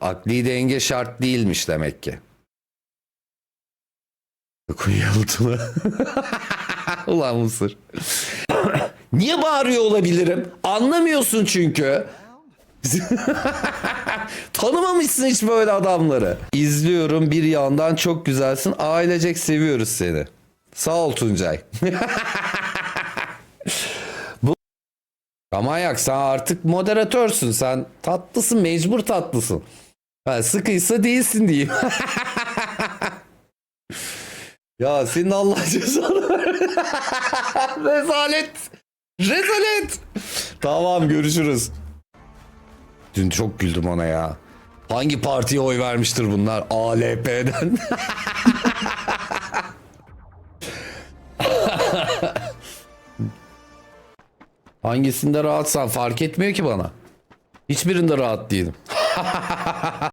Akli denge şart değilmiş demek ki. Koyu yalıtımı. Ulan Mısır. Niye bağırıyor olabilirim? Anlamıyorsun çünkü. Tanımamışsın hiç böyle adamları. İzliyorum bir yandan çok güzelsin. Ailecek seviyoruz seni. Sağ ol Tuncay. Bu Kamayak sen artık moderatörsün. Sen tatlısın mecbur tatlısın. Ha, sıkıysa değilsin diyeyim. ya senin Allah cezanı. Rezalet. Rezalet. Tamam görüşürüz. Dün çok güldüm ona ya. Hangi partiye oy vermiştir bunlar? ALP'den. Hangisinde rahatsan fark etmiyor ki bana. Hiçbirinde rahat değilim.